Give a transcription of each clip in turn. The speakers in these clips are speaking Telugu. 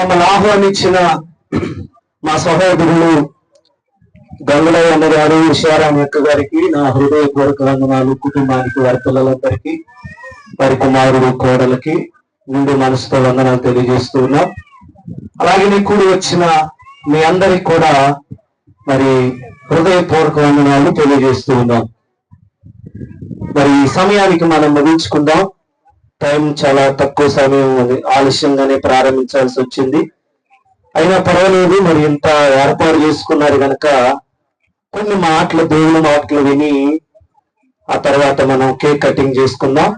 మమ్మల్ని ఆహ్వానించిన మా సహోదరులు గంగులయ్య అన్న గారు ఉషారాం యొక్క గారికి నా హృదయపూర్వక వందనాలు. కుటుంబానికి వారి పిల్లలందరికీ వారి కుమారుడు కోడలకి నిండు మనసుతో వందనాలు తెలియజేస్తూ ఉన్నాం. అలాగే నీ కూడి వచ్చిన మీ అందరికి కూడా మరి హృదయపూర్వక వందనాలు తెలియజేస్తూ ఉన్నాం. మరి ఈ సమయానికి మనం ముగించుకుందాం. టైం చాలా తక్కువ సమయం ఉంది ఆలస్యంగానే ప్రారంభించాల్సి వచ్చింది. అయినా పర్వాలేదు మరి ఇంత ఏర్పాటు చేసుకున్నారు కనుక కొన్ని మాటలు దేవుని మాటలు విని ఆ తర్వాత మనం కేక్ కటింగ్ చేసుకుందాం.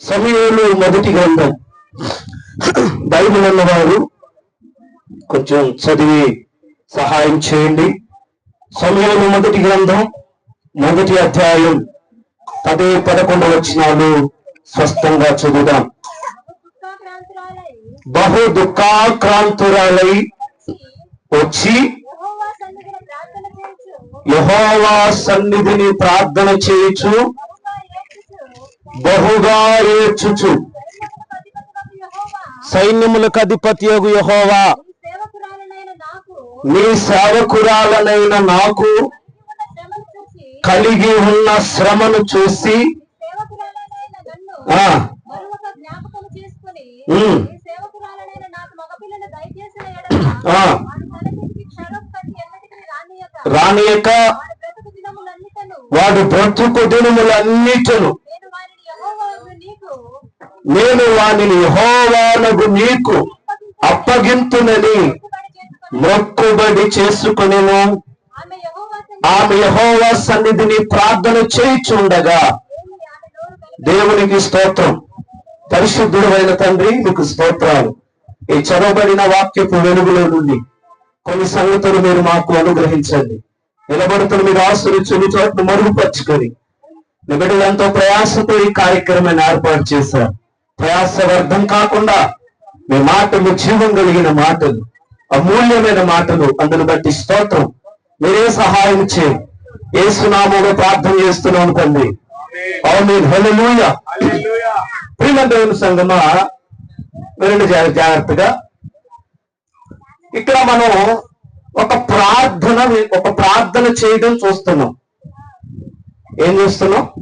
సమయంలో మొదటి గ్రంథం. బైబిల్ అన్నవారు కొంచెం చదివి సహాయం చేయండి. సమయంలో మొదటి గ్రంథం మొదటి అధ్యాయం. పదే పదకొండు వచ్చినాలు స్పష్టంగా చదువుదాం బహు దుఃఖాక్రాంతురాలై వచ్చి యహోవా సన్నిధిని ప్రార్థన చేయుచు బహుగా ఏడ్చుచు. సైన్యములకు అధిపతి యోగు యహోవా నీ సేవకురాలనైన నాకు కలిగి ఉన్న శ్రమను చూసి రానియక వాడి బ్రతుకు దినములన్నిటను. నేను వారిని యెహోవాకు నీకు అప్పగింతునని మొక్కుబడి చేసుకునేను. ఆమె యహోవా సన్నిధిని ప్రార్థన చేయుచుండగా దేవునికి స్తోత్రం. పరిశుద్ధుడు అయిన తండ్రి మీకు స్తోత్రాలు. ఈ చదవబడిన వాక్యపు వెలుగులో నుండి కొన్ని సంగతులు మీరు మాకు అనుగ్రహించండి. నిలబడుతున్న మీరు ఆస్తులు చెడు చోట్ను మరుగుపరుచుకొని. మీ ప్రయాసతో ఈ కార్యక్రమాన్ని ఏర్పాటు చేశారు. ప్రయాస వ్యర్థం కాకుండా మీ మాటలు జీవం కలిగిన మాటలు అమూల్యమైన మాటలు అందును బట్టి స్తోత్రం. మీరే సహాయం చేయి ఏ ప్రార్థన చేస్తున్నాను తండ్రి. ఆమేన్. హల్లెలూయా. దేవుని సంగమా జాగ్రత్తగా. ఇక్కడ మనం ఒక ప్రార్థన ఒక ప్రార్థన చేయడం చూస్తున్నాం. ఏం చేస్తున్నాం?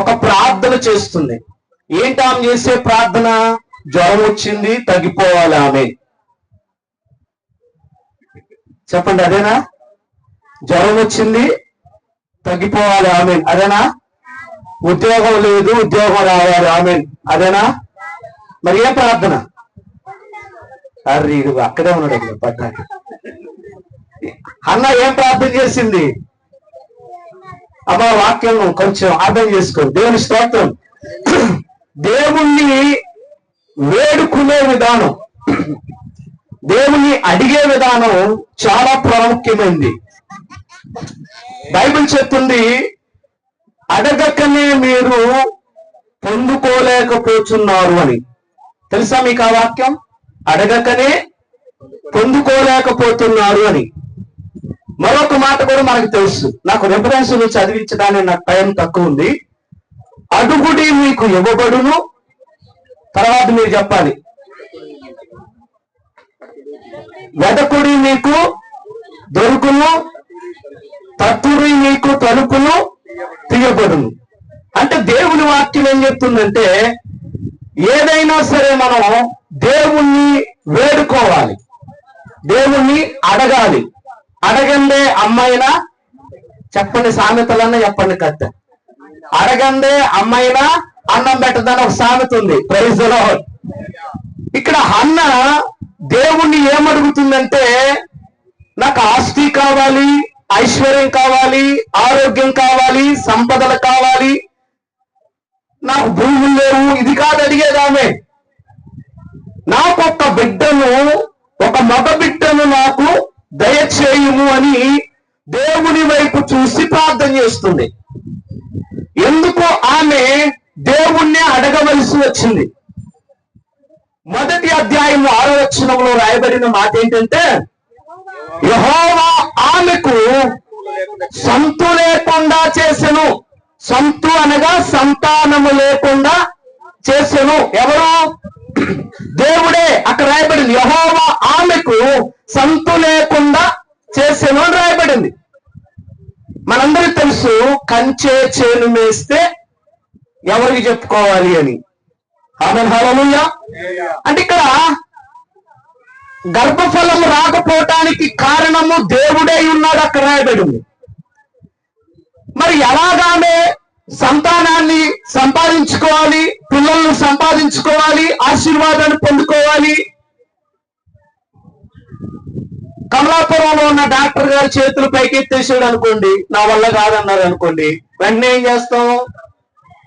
ఒక ప్రార్థన చేస్తుంది. ఏంటి ఆమె చేసే ప్రార్థన? జ్వరం వచ్చింది తగ్గిపోవాలి ఆమె చెప్పండి అదేనా? జ్వరం వచ్చింది తగ్గిపోవాలి ఆమె అదేనా? ఉద్యోగం లేదు ఉద్యోగం రావాలి ఆమె అదేనా? మరి ఏ ప్రార్థన? అర్రీ అక్కడే ఉన్నాడు పడ్డానికి అన్న ఏం ప్రార్థన చేసింది? అమ్మ వాక్యం కొంచెం అర్థం చేసుకోండి దేవుని స్తోత్రం. దేవుణ్ణి వేడుకునే విధానం. దేవుని అడిగే విధానం చాలా ప్రాముఖ్యమైంది. బైబిల్ చెప్తుంది అడగకనే మీరు పొందుకోలేకపోతున్నారు అని. తెలుసా మీకు ఆ వాక్యం? అడగకనే పొందుకోలేకపోతున్నారు అని. మరొక మాట కూడా మనకు తెలుసు. నాకు రెఫరెన్స్ చదివించడానికి నాకు టైం తక్కువ ఉంది. అడుగుడి మీకు ఇవ్వబడును. తర్వాత మీరు చెప్పాలి. వెదకుడి మీకు దొరుకును. తక్కువ మీకు తలుపును తీయబడును. అంటే దేవుని వాక్యం ఏం చెప్తుందంటే ఏదైనా సరే మనం దేవుణ్ణి వేడుకోవాలి. దేవుణ్ణి అడగాలి. అడగందే అమ్మాయినా చెప్పండి సామెతలన్నా చెప్పండి కత్త. అడగందే అమ్మాయినా అన్నం పెట్టదని ఒక సామెత ఉంది. ప్రైజ్ ఇక్కడ అన్న దేవుణ్ణి ఏమడుగుతుందంటే నాకు ఆస్తి కావాలి ఐశ్వర్యం కావాలి ఆరోగ్యం కావాలి సంపదలు కావాలి. నాకు భూములు లేవు ఇది కాదు అడిగేది ఆమె. బిడ్డను ఒక మగ బిడ్డను నాకు దయచేయుము అని దేవుని వైపు చూసి ప్రార్థన చేస్తుంది. ఎందుకు ఆమె దేవుణ్ణి అడగవలసి వచ్చింది. మొదటి అధ్యాయము ఆరో వచనంలో రాయబడిన మాట ఏంటంటే యహోవా ఆమెకు సంతు లేకుండా చేసెను. సంతు అనగా సంతానము లేకుండా చేసెను. ఎవరు? దేవుడే అక్కడ రాయబడింది. యహోవా ఆమెకు సంతు లేకుండా చేసెను అని రాయబడింది. మనందరికీ తెలుసు కంచే చేను మేస్తే ఎవరికి చెప్పుకోవాలి అని. ఆమె అంటే ఇక్కడ గర్భఫలం రాకపోవటానికి కారణము దేవుడే ఉన్నాడు అక్కడ రాయబడింది. మరి ఎలాగానే సంతానాన్ని సంపాదించుకోవాలి పిల్లల్ని సంపాదించుకోవాలి ఆశీర్వాదాన్ని పొందుకోవాలి. కమలాపురంలో ఉన్న డాక్టర్ గారి చేతులు పైకెత్తేసాడు అనుకోండి నా వల్ల కాదన్నారు అనుకోండి వెంటనే ఏం చేస్తాం?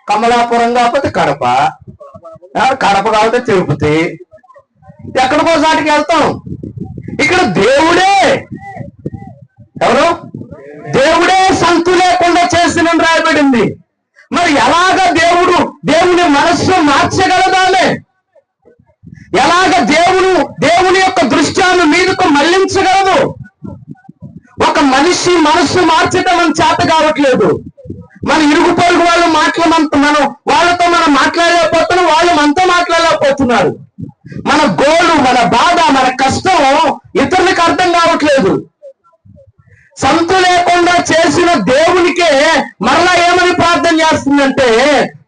కమలాపురం కాకపోతే కడప. కడప కాకపోతే తిరుపతి. ఎక్కడికో సాటికి వెళ్తాం. ఇక్కడ దేవుడే. ఎవరు? దేవుడే సంతు లేకుండా చేసిన రాయబడింది. మరి ఎలాగ దేవుడు దేవుని మనస్సు మార్చగలదాలే ఎలాగ దేవుడు దేవుని యొక్క దృశ్యాన్ని మీదకు మళ్ళించగలదు? ఒక మనిషి మనస్సు మార్చడం మన చేత కావట్లేదు. మన ఇరుగు పొరుగు వాళ్ళు మాట్లాడమంత మనం వాళ్ళతో మనం మాట్లాడలేకపోతున్నాం వాళ్ళు మనతో మాట్లాడలేకపోతున్నారు. మన గోలు మన బాధ మన కష్టం ఇతరులకు అర్థం కావట్లేదు. సంతు లేకుండా చేసిన దేవునికే మరలా ఏమని ప్రార్థన చేస్తుందంటే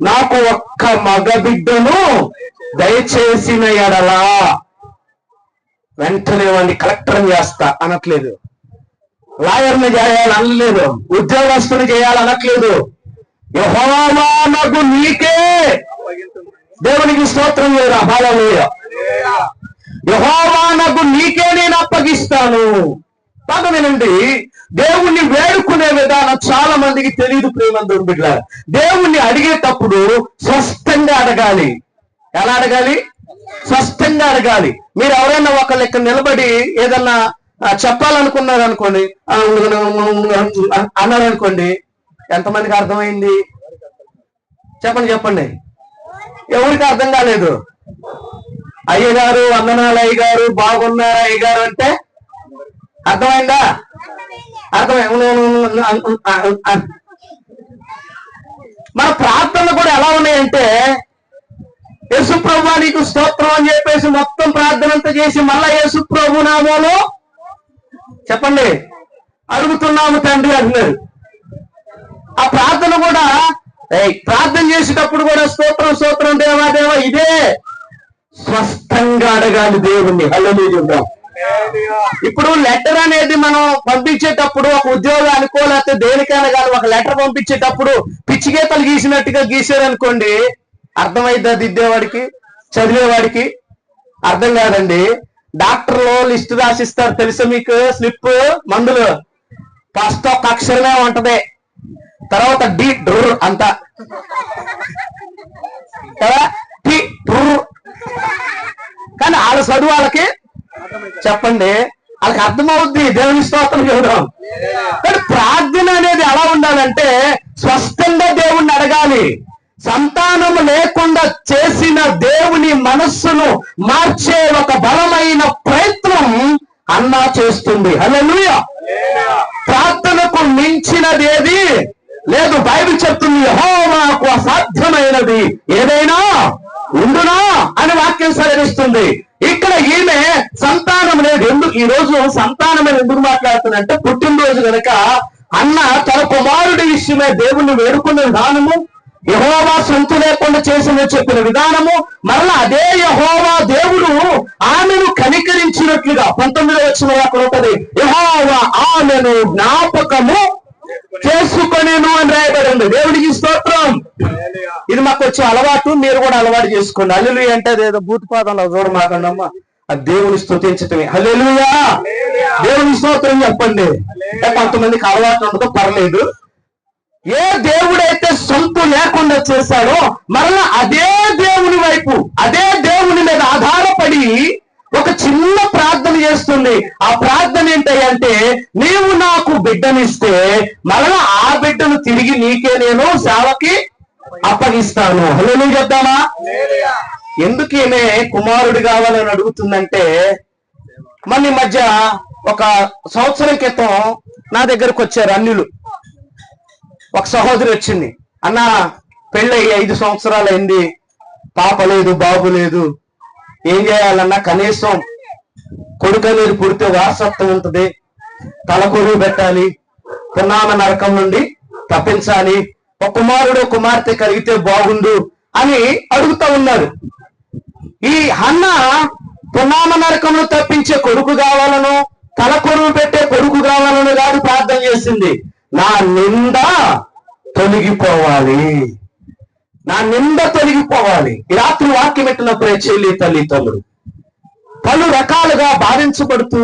నాకు ఒక్క మగ బిడ్డను దయచేసిన ఎడలా వెంటనే వాడిని కలెక్టర్ చేస్తా అనట్లేదు. లాయర్ని చేయాలనలేదు. ఉద్యోగస్తుని చేయాలనట్లేదు. అనట్లేదు నాకు నీకే దేవునికి స్తోత్రం లేదు అభావం లేదు నాకు నీకే నేను అప్పగిస్తాను. బాగా వినండి దేవుణ్ణి వేడుకునే విధానం చాలా మందికి తెలియదు ప్రేమ బిడ్డ దేవుణ్ణి అడిగేటప్పుడు స్పష్టంగా అడగాలి. ఎలా అడగాలి? స్పష్టంగా అడగాలి. మీరు ఎవరైనా ఒకళ్ళు ఇక్కడ నిలబడి ఏదన్నా చెప్పాలనుకున్నారనుకోండి చెప్పాలనుకున్నారు అనుకోండి అన్నారు అనుకోండి ఎంతమందికి అర్థమైంది? చెప్పండి చెప్పండి. ఎవరికి అర్థం కాలేదు? అయ్యగారు వందనాలు అయ్యగారు బాగున్నారా అయ్యగారు అంటే అర్థమైందా? అర్థమై మన ప్రార్థనలు కూడా ఎలా ఉన్నాయంటే యేసుప్రభు నీకు స్తోత్రం అని చెప్పేసి మొత్తం ప్రార్థన అంతా చేసి మళ్ళా యేసుప్రభు నామోలో చెప్పండి. అడుగుతున్నాము తండ్రి అంటున్నారు. ఆ ప్రార్థన కూడా ప్రార్థన చేసేటప్పుడు కూడా స్తోత్రం స్తోత్రం దేవా దేవా ఇదే. స్పష్టంగా అడగాలి దేవుణ్ణి. హలో ఇప్పుడు లెటర్ అనేది మనం పంపించేటప్పుడు ఒక ఉద్యోగానికో లేకపోతే దేనికైనా కానీ ఒక లెటర్ పంపించేటప్పుడు పిచ్చిగీతలు గీసినట్టుగా గీసారనుకోండి అర్థమైద్దా దిద్దేవాడికి? చదివేవాడికి? అర్థం కాదండి. డాక్టర్లు లిస్ట్ రాసిస్తారు. తెలుసా మీకు? స్లిప్ మందులు. ఫస్ట్ ఒక అక్షరమే ఉంటది. తర్వాత డి డ్రూర్ అంత కదా? టి డ్రర్. కానీ వాళ్ళ చదువు వాళ్ళకి చెప్పండి. వాళ్ళకి అర్థమవుద్ది. దేవుని స్తోత్రం చూడడం కానీ ప్రార్థన అనేది ఎలా ఉండాలంటే స్పష్టంగా దేవుణ్ణి అడగాలి. సంతానము లేకుండా చేసిన దేవుని మనస్సును మార్చే ఒక బలమైన ప్రయత్నం అన్నా చేస్తుంది. హల్లెలూయా. ప్రార్థనకు మించినది ఏది లేదు. బైబిల్ చెప్తుంది యెహోవాకు అసాధ్యమైనది. ఏదైనా ఉండునా అని వాక్యం సెలవిస్తుంది. ఇక్కడ ఈమె సంతానం అనేది ఎందుకు ఈ రోజు సంతానం అని ఎందుకు మాట్లాడుతుందంటే పుట్టినరోజు గనక అన్న తన కుమారుడి విషయమే దేవుణ్ణి వేడుకున్న విధానము యహోవా సొంతు లేకుండా చేసిన చెప్పిన విధానము మరలా అదే యహోవా దేవుడు ఆమెను కనికరించినట్లుగా పంతొమ్మిది వచ్చిన అక్కడ ఉంటది. యహోవా ఆమెను జ్ఞాపకము చేసుకొనేను అని రాయబడింది దేవుడికి స్తోత్రం. ఇది మాకు వచ్చే అలవాటు మీరు కూడా అలవాటు చేసుకోండి. అల్లులు అంటే అదేదో భూతపాదంలో చూడ మాకండమ్మా. ఆ దేవుని స్థుతించటమే హల్లెలూయా! దేవుని స్తోత్రం చెప్పండి. కొంతమందికి అలవాటు ఉండదు పర్లేదు. ఏ దేవుడైతే సొంత లేకుండా చేశాడో మరలా అదే దేవుని వైపు అదే దేవుని మీద ఆధారపడి ఒక చిన్న ప్రార్థన చేస్తుంది. ఆ ప్రార్థన ఏంటంటే నీవు నాకు బిడ్డనిస్తే మరలా ఆ బిడ్డను తిరిగి నీకే నేను సేవకి అప్పగిస్తాను. హలో నువ్వు చెప్తామా ఎందుకు ఈమె కుమారుడు కావాలని అడుగుతుందంటే మన ఈ మధ్య ఒక సంవత్సరం క్రితం నా దగ్గరకు వచ్చారు అన్యులు. ఒక సహోదరి వచ్చింది. అన్న పెళ్ళయి ఐదు సంవత్సరాలు అయింది పాప లేదు బాబు లేదు. ఏం చేయాలన్నా కనీసం కొడుక నీరు పుడితే వారసత్వం ఉంటుంది. తల పెట్టాలి. పున్నామ నరకం నుండి తప్పించాలి. ఒక కుమారుడు కుమార్తె కలిగితే బాగుండు అని అడుగుతా ఉన్నారు. ఈ అన్న పున్నామ నరకమును తప్పించే కొడుకు కావాలను తల కొరువు పెట్టే కొడుకు కావాలను కాదు ప్రార్థన చేసింది. నా నింద తొలగిపోవాలి. నా నింద తొలగిపోవాలి. రాత్రి వాక్యం పెట్టినప్పుడే చెల్లి తల్లి తమ్ముడు. పలు రకాలుగా బాధించబడుతూ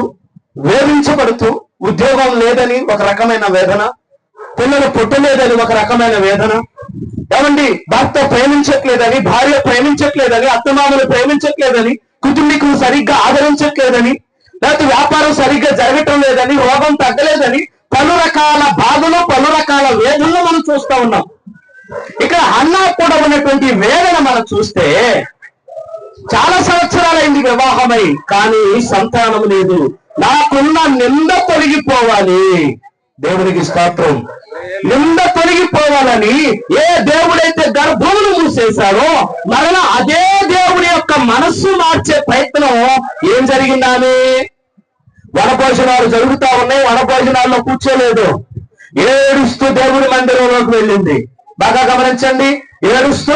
వేధించబడుతూ ఉద్యోగం లేదని ఒక రకమైన వేదన పిల్లలు పుట్టలేదని ఒక రకమైన వేదన. ఏమండి? భర్త ప్రేమించట్లేదని భార్య ప్రేమించట్లేదని అత్తమామలు ప్రేమించట్లేదని కుటుంబీకులు సరిగ్గా ఆదరించట్లేదని లేకపోతే వ్యాపారం సరిగ్గా జరగటం లేదని రోగం తగ్గలేదని పలు రకాల బాధలు పలు రకాల వేదనలు మనం చూస్తా ఉన్నాం. ఇక్కడ అన్నా కూడా ఉన్నటువంటి వేదన మనం చూస్తే చాలా సంవత్సరాలైంది వివాహమై కానీ సంతానం లేదు. నాకున్న నింద తొలగిపోవాలి. దేవునికి స్తోత్రం. నింద తొలగిపోవాలని ఏ దేవుడైతే గర్భమును మూసేశారో మరలా అదే దేవుడి యొక్క మనస్సు మార్చే ప్రయత్నం ఏం జరిగిందాని వనభోజనాలు జరుగుతా ఉన్నాయి వనభోజనాల్లో కూర్చోలేదు. ఏడుస్తూ దేవుడి మందిరంలోకి వెళ్ళింది. బాగా గమనించండి. ఏడుస్తూ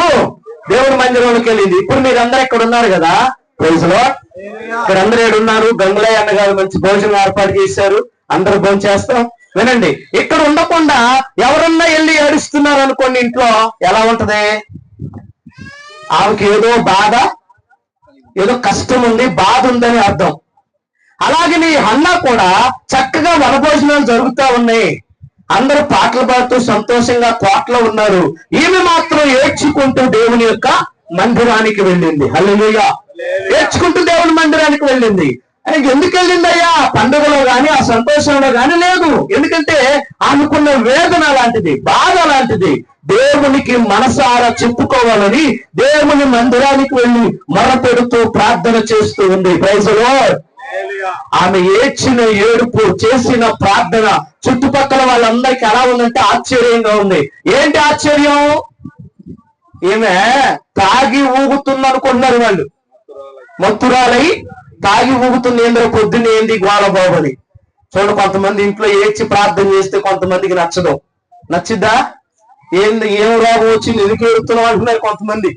దేవుడి మందిరంలోకి వెళ్ళింది. ఇప్పుడు మీరందరూ ఇక్కడ ఉన్నారు కదా? ప్రైజ్లో ఇక్కడ అందరూ ఏడు గంగులయ్య అన్న గారు మంచి భోజనం ఏర్పాటు చేశారు. అందరూ భోజనం చేస్తాం. వినండి. ఇక్కడ ఉండకుండా ఎవరన్నా వెళ్ళి ఏడుస్తున్నారు అనుకోండి ఇంట్లో ఎలా ఉంటది? ఆమెకి ఏదో బాధ ఏదో కష్టం ఉంది బాధ ఉందని అర్థం. అలాగే నీ అన్న కూడా చక్కగా వనభోజనాలు జరుగుతా ఉన్నాయి. అందరూ పాటలు పాడుతూ సంతోషంగా కోట్లో ఉన్నారు. ఈమె మాత్రం ఏడ్చుకుంటూ దేవుని యొక్క మందిరానికి వెళ్ళింది. హల్లుగా ఏడ్చుకుంటూ దేవుని మందిరానికి వెళ్ళింది. ఆయనకి ఎందుకు వెళ్ళింది అయ్యా పండుగలో గాని ఆ సంతోషంలో గాని లేదు. ఎందుకంటే అనుకున్న వేదన లాంటిది బాధ లాంటిది దేవునికి మనసారా చెప్పుకోవాలని దేవుని మందిరానికి వెళ్ళి మొరపెడుతూ ప్రార్థన చేస్తూ ఉంది. ప్రైజలో ఆమె ఏడ్చిన ఏడుపు చేసిన ప్రార్థన చుట్టుపక్కల వాళ్ళందరికీ ఎలా ఉందంటే ఆశ్చర్యంగా ఉంది. ఏంటి ఆశ్చర్యం? ఈమె తాగి ఊగుతుంది అనుకుంటున్నారు వాళ్ళు. మత్తురాలై తాగి ఊగుతుంది ఏంద్ర పొద్దున్న ఏంది గోళ బాబని. చూడండి కొంతమంది ఇంట్లో ఏడ్చి ప్రార్థన చేస్తే కొంతమందికి నచ్చదు. నచ్చిద్దా? ఏంది ఏం రోగం వచ్చింది? ఎందుకు ఏడుతున్నావు అంటున్నారు కొంతమంది.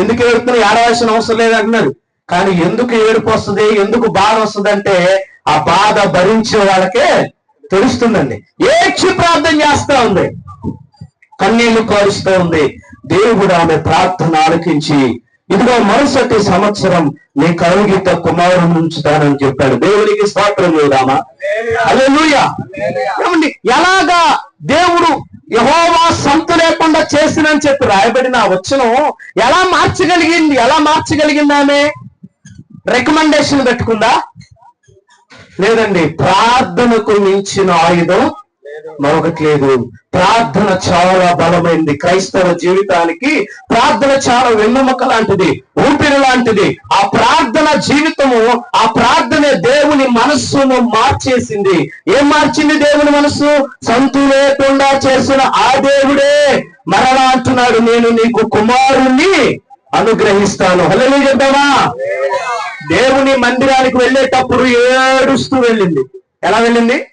ఎందుకు ఏడుతున్నావు ఏడవలసిన అవసరం లేదు అంటున్నారు. కానీ ఎందుకు ఏడుపు వస్తుంది ఎందుకు బాధ వస్తుంది అంటే ఆ బాధ భరించే వాళ్ళకే తెలుస్తుందండి. ఏడ్చి ప్రార్థన చేస్తా ఉంది. కన్నీళ్ళు కారుస్తూ ఉంది. దేవుడు ఆమె ప్రార్థన ఆలకించి ఇదిగో మరుసటి సంవత్సరం నీ కరుగిత కుమారుని ఉంచుతానని చెప్పాడు. దేవునికి స్తోత్రం చేద్దామా? హల్లెలూయా. ఏమండి ఎలాగా దేవుడు యహోవా సంతు లేకుండా చేసినని చెప్పి రాయబడిన ఆ ఎలా మార్చగలిగింది? ఎలా మార్చగలిగింది ఆమె? రికమెండేషన్ పెట్టుకుందా? లేదండి. ప్రార్థనకు మించిన ఆయుధం మరొకటి లేదు. ప్రార్థన చాలా బలమైంది. క్రైస్తవ జీవితానికి ప్రార్థన చాలా వెన్నెముక లాంటిది ఊపిరి లాంటిది. ఆ ప్రార్థన జీవితము ఆ ప్రార్థన దేవుని మనస్సును మార్చేసింది. ఏం మార్చింది దేవుని మనస్సు? సంతు లేకుండా చేసిన ఆ దేవుడే మరలా అంటున్నాడు నేను నీకు కుమారుణ్ణి అనుగ్రహిస్తాను. హలో చెప్తావా దేవుని మందిరానికి వెళ్ళేటప్పుడు ఏడుస్తూ వెళ్ళింది. ఎలా వెళ్ళింది?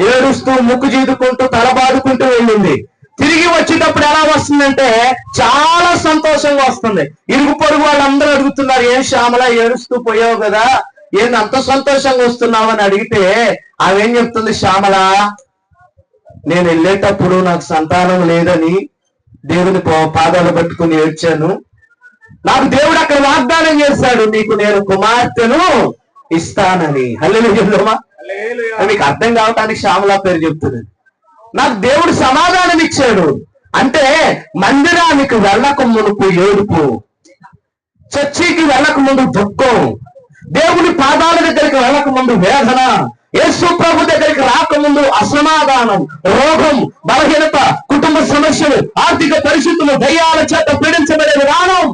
ఏడుస్తూ ముక్కు చీదుకుంటూ తల బాదుకుంటూ వెళ్ళింది. తిరిగి వచ్చేటప్పుడు ఎలా వస్తుందంటే చాలా సంతోషంగా వస్తుంది. ఇరుగు పొరుగు వాళ్ళందరూ అడుగుతున్నారు ఏం శ్యామల ఏడుస్తూ పోయావు కదా? ఏంది అంత సంతోషంగా వస్తున్నావు? అని అడిగితే అవేం చెప్తుంది? శ్యామల నేను వెళ్ళేటప్పుడు నాకు సంతానం లేదని దేవుని పాదాలు పట్టుకుని ఏడ్చాను. నాకు దేవుడు అక్కడ వాగ్దానం చేశాడు నీకు నేను కుమార్తెను ఇస్తానని. హల్లెలు చెప్దామా మీకు అర్థం కావటానికి శ్యామలా పేరు చెప్తుంది. నాకు దేవుడు సమాధానం ఇచ్చాడు. అంటే మందిరానికి వెళ్ళక మునుపు ఏడుపు చర్చికి వెళ్ళక ముందు దుఃఖం దేవుని పాదాల దగ్గరికి వెళ్ళక ముందు వేదన యేసు ప్రభు దగ్గరికి రాకముందు అసమాధానం రోగం బలహీనత కుటుంబ సమస్యలు ఆర్థిక పరిస్థితులు దయ్యాల చేత పీడించబడే విధానం.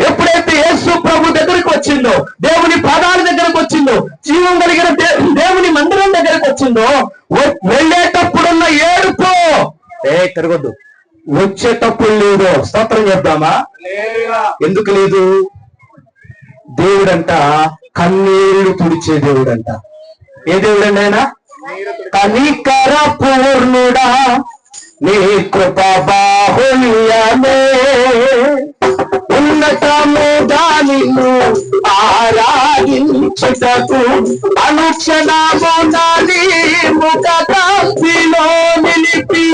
ఎప్పుడైతే యేసు ప్రభు దగ్గరికి వచ్చిందో దేవుని పాదాల దగ్గరకు వచ్చిందో జీవం కలిగిన దేవుని మందిరం దగ్గరకు వచ్చిందో వెళ్ళేటప్పుడున్న ఏడుపు. ఏ తిరగొద్దు. వచ్చేటప్పుడు లేదు. స్తోత్రం చెప్దామా? ఎందుకు లేదు? దేవుడంట కన్నీళ్ళు తుడిచే దేవుడంట. ఏ దేవుడండి ఆయన? కనికర పూర్ణుడా. నీ కృప బాహుల్యమే. ఉన్నతముగా నిన్ను ఆరాధించుటకు అనుక్షణము నాని ముఖ కాంతిలో నిలిపి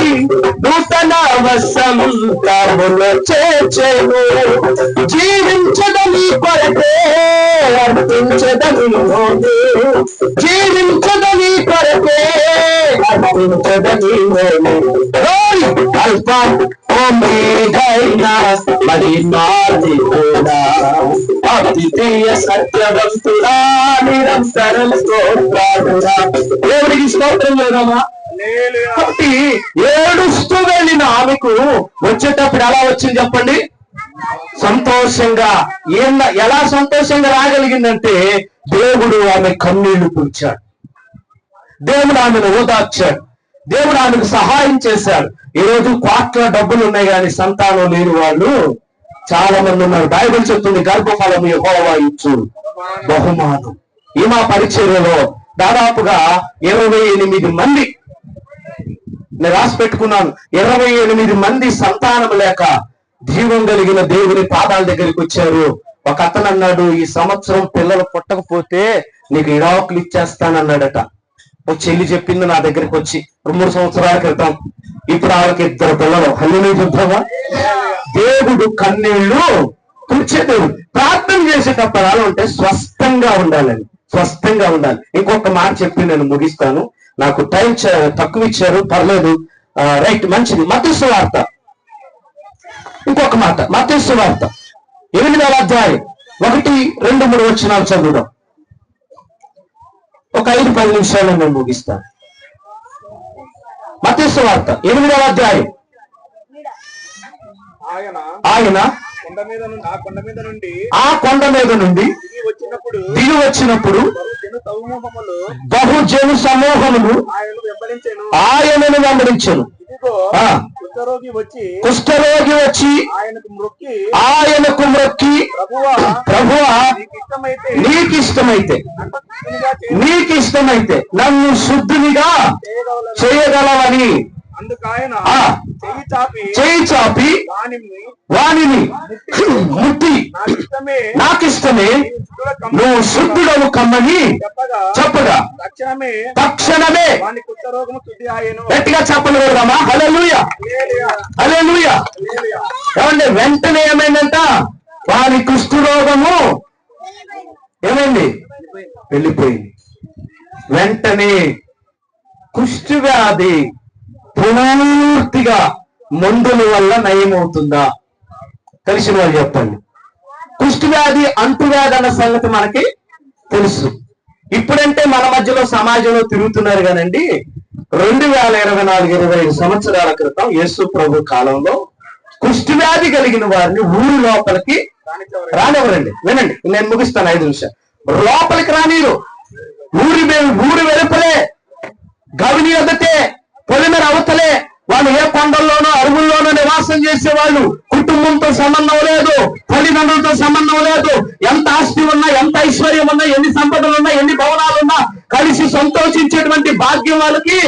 నూతన వసంతములో చేర్చెను. జీవించదని కొరకే అర్పించదని జీవించదని కొరకే అర్పించదని అల్పం ఓమేఘైనా మరి నాది కూడా అద్వితీయ సత్యవంతుడా నిరంతరం స్తోత్రాడురా దేవుడికి స్తోత్రం లేదమ్మా కాబట్టి ఏడుస్తూ వెళ్ళిన ఆమెకు వచ్చేటప్పుడు ఎలా వచ్చింది చెప్పండి? సంతోషంగా. ఏం ఎలా సంతోషంగా రాగలిగిందంటే దేవుడు ఆమె కన్నీళ్ళు పూడ్చాడు దేవుడు ఆమెను ఓదార్చాడు. దేవుడు ఆమెకు సహాయం చేశాడు. ఈ రోజు కోట్ల డబ్బులు ఉన్నాయి కానీ సంతానం లేని వాళ్ళు చాలా మంది ఉన్నారు. బైబిల్ చెప్తుంది గర్భఫలం యహోవా ఇచ్చు. బహుమానం. ఈ మా పరిచర్యలో దాదాపుగా ఇరవై ఎనిమిది మంది నేను రాసి పెట్టుకున్నాను ఇరవై ఎనిమిది మంది సంతానం లేక జీవం కలిగిన దేవుని పాదాల దగ్గరికి వచ్చారు. ఒక అతను అన్నాడు ఈ సంవత్సరం పిల్లలు పుట్టకపోతే నీకు ఇడాకులు ఇచ్చేస్తానన్నాడట. ఓ చెల్లి చెప్పింది నా దగ్గరికి వచ్చి రెండు మూడు సంవత్సరాల క్రితం ఇప్పుడు ఆవిడకి ఇద్దరు పిల్లలు. హల్లి చెప్తావా? దేవుడు కన్నీళ్ళు తుడిచే ప్రార్థన చేసేటప్పుడు అలా ఉంటే స్వస్థంగా ఉండాలని స్వస్థంగా ఉండాలి. ఇంకొక మాట చెప్పి నేను ముగిస్తాను. నాకు టైం తక్కువ ఇచ్చారు. పర్లేదు. రైట్ మంచిది. మతస్సు వార్త. ఇంకొక మాట. మతస్సు వార్త. ఎనిమిదవ అధ్యాయం. ఒకటి రెండు మూడు వచ్చినాలు చదువుదాం. ఒక ఐదు పది నిమిషాలు నేను ముగిస్తాను మతస్సు వార్త ఎనిమిదవ అధ్యాయం. ఆయన ఆయన కొండ మీద నుండి ఆ కొండ మీద నుండి ఆ కొండ మీద నుండి దిగి వచ్చినప్పుడు దిగి వచ్చినప్పుడు జన సమూహములు ఆయనను వెంబడించను. కుష్ఠరోగి వచ్చి కుష్ఠరోగి వచ్చి ఆయనకు మొక్కి ఆయనకు మొక్కి ప్రభువా నీకు ఇష్టమైతే నీకు ఇష్టమైతే నన్ను శుద్ధినిగా చేయగలవని అందుకు ఆయన ఆ. చెయ్యి చాపి చేయి చాపి వానిని ముట్టి నాకు ఇష్టమే నాకిష్టమే. నువ్వు శుద్ధుడవు కమ్మని చెప్పగా. తక్షణమే తక్షణమే. గట్టిగా చెప్పలు కొడదామా హల్లెలూయా. హల్లెలూయా. ఏమండి వెంటనే ఏమైందంట? వారి కుష్ఠరోగము ఏమైంది? వెళ్ళిపోయింది. వెంటనే కుష్టి వ్యాధి పూర్తిగా మందుల వల్ల నయమవుతుందా? తెలిసిన వాళ్ళు చెప్పండి. కుష్టి వ్యాధి అంటువ్యాధి అన్న సంగతి మనకి తెలుసు. ఇప్పుడంటే మన మధ్యలో సమాజంలో తిరుగుతున్నారు కానండి రెండు వేల ఇరవై నాలుగు ఇరవై ఐదు సంవత్సరాల క్రితం యేసు ప్రభు కాలంలో కుష్టి వ్యాధి కలిగిన వారిని ఊరు లోపలికి రానివ్వరండి. వినండి నేను ముగిస్తాను ఐదు నిమిషాలు. లోపలికి రానీరు. ఊరి మీద ఊరి వెలుపలే. గవిని ఎదటే పొలిమేర అవతలే వాళ్ళు ఏ కొండల్లోనో అరుగుల్లోనో నివాసం చేసేవాళ్ళు కుటుంబంతో సంబంధం లేదు తల్లిదండ్రులతో సంబంధం లేదు. ఎంత ఆస్తి ఉన్నా ఎంత ఐశ్వర్యం ఉన్నా ఎన్ని సంపదలు ఉన్నా ఎన్ని భవనాలు ఉన్నా కలిసి సంతోషించేటువంటి భాగ్యం వాళ్ళకి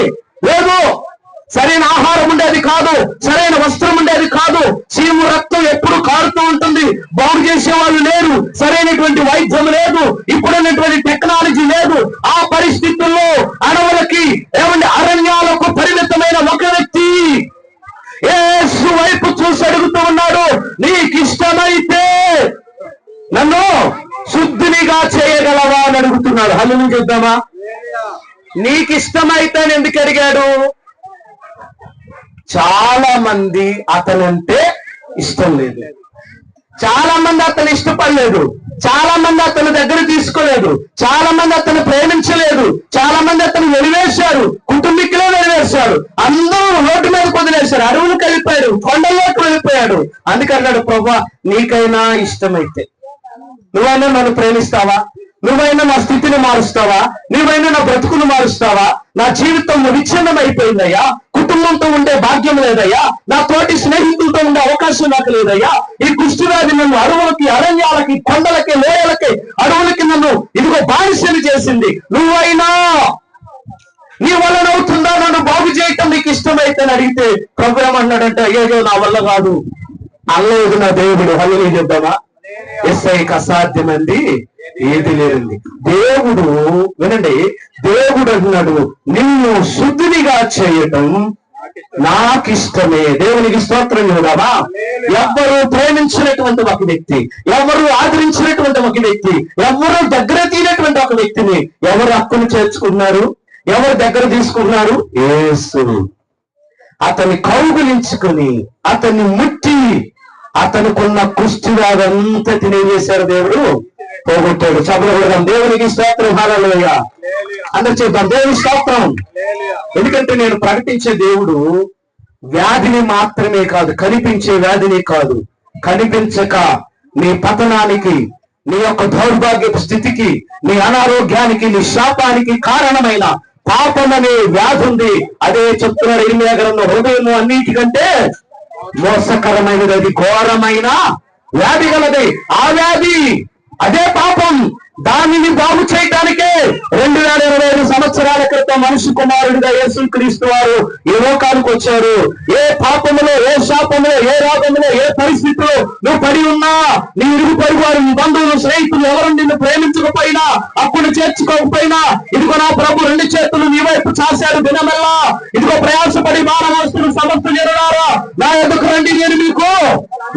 లేదు. సరైన ఆహారం ఉండేది కాదు సరైన వస్త్రం ఉండేది కాదు. చీము రక్తం ఎప్పుడు కారుతూ ఉంటుంది బాగు చేసే వాళ్ళు లేరు సరైనటువంటి వైద్యం లేదు ఇప్పుడున్నటువంటి టెక్నాలజీ లేదు. ఆ పరిస్థితుల్లో అడవులకి ఏమంటే అరణ్యాలకు పరిమితమైన ఒక వ్యక్తి. ఏసు వైపు చూసి అడుగుతూ ఉన్నాడు నీకు ఇష్టమైతే నన్ను శుద్ధినిగా చేయగలవా? అని అడుగుతున్నాడు. హల్లు చూద్దామా నీకు ఇష్టమైతే అని ఎందుకు అడిగాడు? చాలా మంది అతనంటే ఇష్టం లేదు. చాలా మంది అతను ఇష్టపడలేదు. చాలా మంది అతని దగ్గర తీసుకోలేదు. చాలా మంది అతను ప్రేమించలేదు. చాలా మంది అతను వెలివేశారు కుటుంబీకులే వెలివేశారు అందరూ రోడ్డు మీద వదిలేశారు. అడవులకు వెళ్ళిపోయాడు. కొండల్లోకి వెళ్ళిపోయాడు. అందుకన్నాడు ప్రభా నీకైనా ఇష్టమైతే నువ్వైనా నన్ను ప్రేమిస్తావా? నువ్వైనా నా స్థితిని మారుస్తావా? నువ్వైనా నా బ్రతుకును మారుస్తావా? నా జీవితం విచ్ఛిన్నం అయిపోయిందయ్యా కుటుంబంతో ఉండే భాగ్యం లేదయ్యా. నా తోటి స్నేహితులతో ఉండే అవకాశం నాకు లేదయ్యా. ఈ కుష్ఠురాజు నన్ను అడవులకి అరణ్యాలకి కొండలకి లోయలకి నన్ను ఇదిగో బానిసలు చేసింది. నువ్వైనా నీ వలన అవుతుందా నన్ను బాగు చేయటం నీకు ఇష్టమైతే అని అడిగితే ప్రభు ఏమన్నాడంటే అయ్యో నా వల్ల కాదు. అల్లలేదు నా దేవుడు హల్లు చెప్తామా ఎస్ఐకి అసాధ్యమంది ఏది లేదండి. దేవుడు వినండి. దేవుడు అన్నాడు నిన్ను శుద్ధినిగా చేయటం నాకిష్టమే. దేవునికి స్తోత్రం కదా ఎవ్వరు ప్రేమించినటువంటి ఒక వ్యక్తి ఎవరు ఆదరించినటువంటి ఒక వ్యక్తి ఎవరు దగ్గర తీనటువంటి ఒక వ్యక్తిని ఎవరు హక్కును చేర్చుకున్నారు ఎవరు దగ్గర తీసుకున్నారు ఏసు అతన్ని కౌగులించుకుని అతన్ని ముట్టి అతనుకున్న కుష్టి రాదంతా తినేసారు దేవుడు. పోగొట్టాడు. సభలో దేవునికి స్తోత్రం. హాలలోయ అందరు చెప్తాం దేవుని స్తోత్రం. ఎందుకంటే నేను ప్రకటించే దేవుడు వ్యాధిని మాత్రమే కాదు కనిపించే వ్యాధిని కాదు. కనిపించక నీ పతనానికి నీ యొక్క దౌర్భాగ్యపు స్థితికి నీ అనారోగ్యానికి నీ శాపానికి కారణమైన పాపమనే వ్యాధి ఉంది. అదే చెప్తున్నాడు ఇరిమియా గ్రంథం. హృదయం అన్నిటికంటే మోసకరమైనది అది ఘోరమైన వ్యాధి గలది. ఆ వ్యాధి అదే పాపం దానిని బాగు చేయటానికే రెండు వేల ఇరవై ఐదు సంవత్సరాల క్రితం మనుషు కుమారుడిగా యేసు క్రీస్తు వారు ఈ లోకానికి వచ్చారు. ఏ పాపములో ఏ శాపములో ఏ రోగములో ఏ పరిస్థితిలో నువ్వు పడి ఉన్నా నీ ఇరుగు పడి వారు నీ బంధువులు స్నేహితులు ఎవరు నిన్ను ప్రేమించకపోయినా అప్పుడు చేర్చుకోకపోయినా ఇదిగో నా ప్రభు రెండు చేతులు నీ వైపు చాశాడు దినమెల్లా. ఇదిగో ప్రయాసపడి మానవస్తులు సమస్త జరులారా నా ఎదుకు రండి నేను మీకు.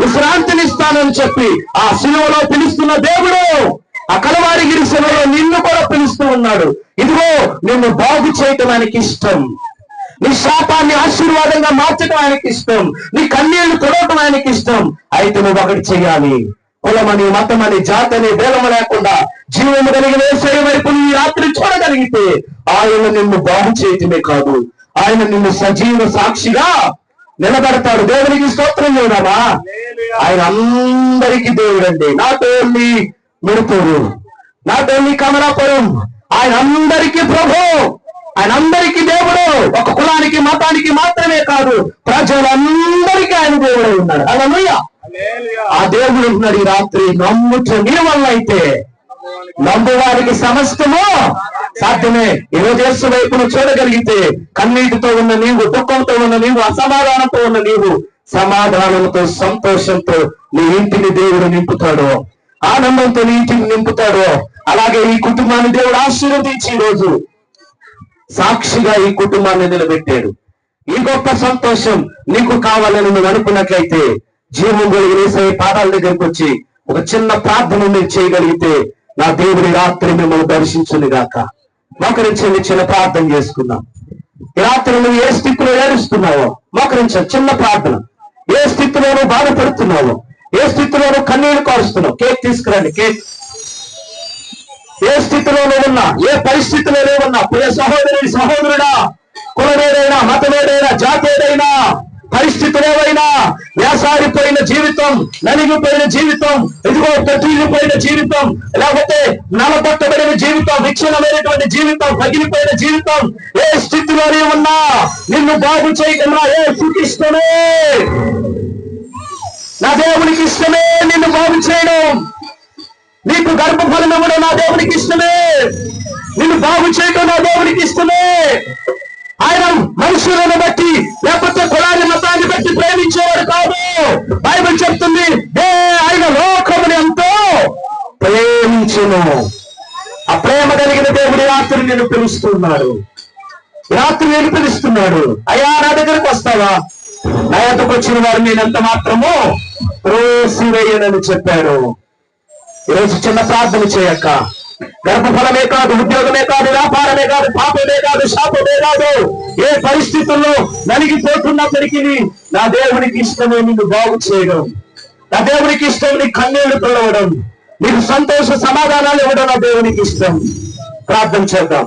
విశ్రాంతి విశ్రాంతినిస్తానని చెప్పి ఆ శిలువలో పిలుస్తున్న దేవుడు ఆ కలవారి గిరి నిన్ను కూడా పిలుస్తూ ఉన్నాడు. ఇదిగో నిన్ను బాగు చేయటం ఆయనకి ఇష్టం. నీ శాపాన్ని ఆశీర్వాదంగా మార్చడం ఆయనకి ఇష్టం. నీ కన్నీళ్ళు తొడవటం ఆయనకి ఇష్టం. అయితే నువ్వు ఒకటి చేయాలి కులమని మతమని జాతని భేదము లేకుండా జీవము కలిగిన ఏసయ్య వైపు నీ రాత్రి చూడగలిగితే ఆయన నిన్ను బాగు చేయటమే కాదు. ఆయన నిన్ను సజీవ సాక్షిగా నిలబడతాడు. దేవునికి స్తోత్రం చూడమా ఆయన అందరికీ దేవుడండి. Not only Miduthuru not only Kamalapuram ఆయన అందరికీ ప్రభు. ఆయన అందరికీ దేవుడు. ఒక కులానికి మతానికి మాత్రమే కాదు ప్రజలందరికీ ఆయన దేవుడై ఉన్నాడు. అలా ఆ దేవుడు ఉంటున్నాడు ఈ రాత్రి. నమ్ముట నీ వల్ల అయితే. నమ్మువారికి సమస్తము సాధ్యమే. ఈరోజు వైపును చూడగలిగితే కన్నీటితో ఉన్న నీవు దుఃఖంతో ఉన్న నీవు అసమాధానంతో ఉన్న నీవు సమాధానంతో సంతోషంతో నీ ఇంటిని దేవుడు నింపుతాడు. ఆనందంతో నీ ఇంటిని నింపుతాడు. అలాగే ఈ కుటుంబాన్ని దేవుడు ఆశీర్వదించి ఈ రోజు సాక్షిగా ఈ కుటుంబాన్ని నిలబెట్టాడు. ఈ గొప్ప సంతోషం నీకు కావాలని నువ్వు అనుకున్నట్లయితే జీవం కలిగిన యేసయ్య పాదాల దగ్గరికి వచ్చి ఒక చిన్న ప్రార్థన మీరు చేయగలిగితే నా దేవుడి రాత్రి మిమ్మల్ని దర్శించుని గాక. మోకరించండి చిన్న ప్రార్థన చేసుకుందాం. రాత్రి నువ్వు ఏ స్థితిలో ఏడుస్తున్నావో మోకరించండి చిన్న ప్రార్థన. ఏ స్థితిలో నువ్వు బాధపడుతున్నావో ఏ స్థితిలో నువ్వు కన్నీళ్ళు కారుస్తున్నావు కేక్ తీసుకురండి కేక్. ఏ స్థితిలోనే ఉన్నా ఏ పరిస్థితిలోనే ఉన్నా ప్రియ సహోదరుడి సహోదరుడా కులమేదైనా మతమేదైనా జాతేదైనా పరిస్థితులు ఏవైనా వేసారిపోయిన జీవితం నలిగిపోయిన జీవితం ఇదిగో తొట్టిల్లిపోయిన జీవితం లేకపోతే నలపట్టబడిన జీవితం విచ్ఛిన్నమైనటువంటి జీవితం పగిలిపోయిన జీవితం ఏ స్థితిలోనే ఉన్నా నిన్ను బాగు చేయకుండా ఏ ఇష్టమే నా దేవునికి ఇష్టమే నిన్ను బాగు చేయడం. నీకు గర్భఫలం ఇవ్వడం నా దేవునికి ఇష్టమే. నిన్ను బాగు చేయడం నా దేవునికి ఇష్టమే. నేను పిలుస్తున్నాడు. రాత్రి నేను పిలుస్తున్నాడు. అయ్యా నా దగ్గరకు వస్తావా? నా యొక్కకు వచ్చిన వారు నేను ఎంత మాత్రము త్రోసివేయనని చెప్పాడు ఈరోజు చిన్న ప్రార్థన చేయక్క గర్భఫలమే కాదు ఉద్యోగమే కాదు వ్యాపారమే కాదు పాపమే కాదు శాపమే కాదు ఏ పరిస్థితుల్లో నలిగిపోతున్నప్పటికీ నా దేవునికి ఇష్టమే నిన్ను బాగు చేయడం. నా దేవునికి ఇష్టం నీ కన్నీళ్ళు పిలవడం నీకు సంతోష సమాధానాలు ఇవ్వడం నా దేవునికి ఇష్టం. ప్రార్థన చేద్దాం.